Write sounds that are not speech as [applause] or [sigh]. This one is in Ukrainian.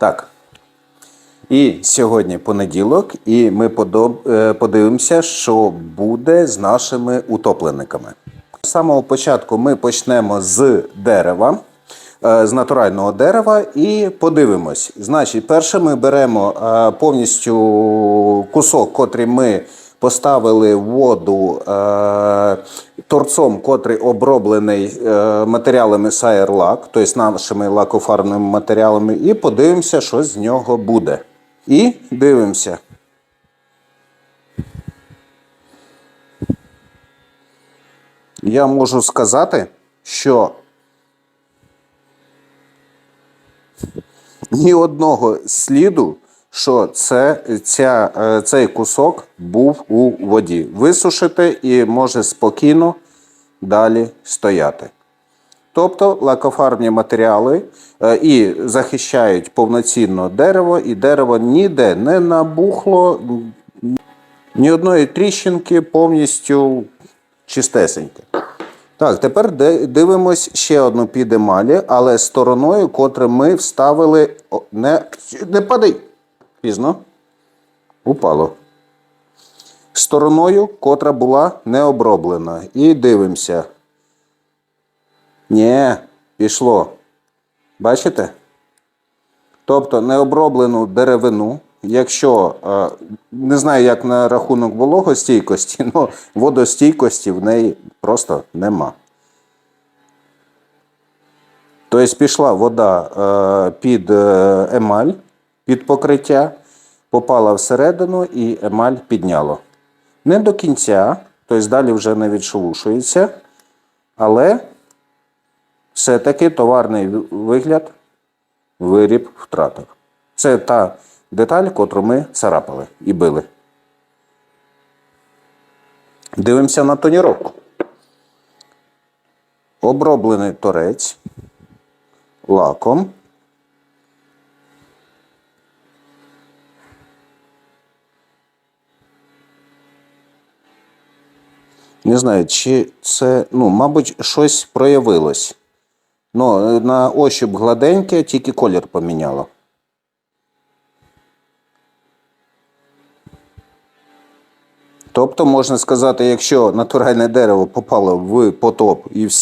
Так. І сьогодні понеділок, і ми е, подивимося, що буде з нашими утопленниками. З самого початку ми почнемо з дерева, е, з натурального дерева, і подивимось. Значить, перше ми беремо е, повністю кусок, котрий ми поставили в воду торцом, котрий оброблений е, матеріалами Sayer тобто нашими лакофарбними матеріалами, і подивимося, що з нього буде. І дивимося. Я можу сказати, що ні одного сліду, що це, ця, е, цей кусок був у воді. Висушити і може спокійно далі стояти. Тобто лакофарбні матеріали е, і захищають повноцінно дерево, і дерево ніде не набухло, ні одної тріщинки повністю чистесеньке. Так, тепер дивимось ще одну під емалі, але стороною, котру ми вставили. Не, не падай! Пізно. Упало. Стороною, котра була не оброблена. І дивимося. Ні, пішло. Бачите? Тобто необроблену деревину, якщо е, не знаю, як на рахунок вологостійкості, [laughs] але водостійкості в неї просто нема. Тобто пішла вода е, під е, емаль, під покриття, попала всередину і емаль підняло. Не до кінця, тобто далі вже не відшелушується, але все-таки товарний вигляд виріб втратив. Це та деталь, котру ми царапали і били. Дивимося на тоніровку. Оброблений торець лаком. Не знаю, чи це, ну, мабуть, щось проявилось. Ну, на ощуп гладеньке, тільки колір поміняло. Тобто, можна сказати, якщо натуральне дерево попало в потоп і всі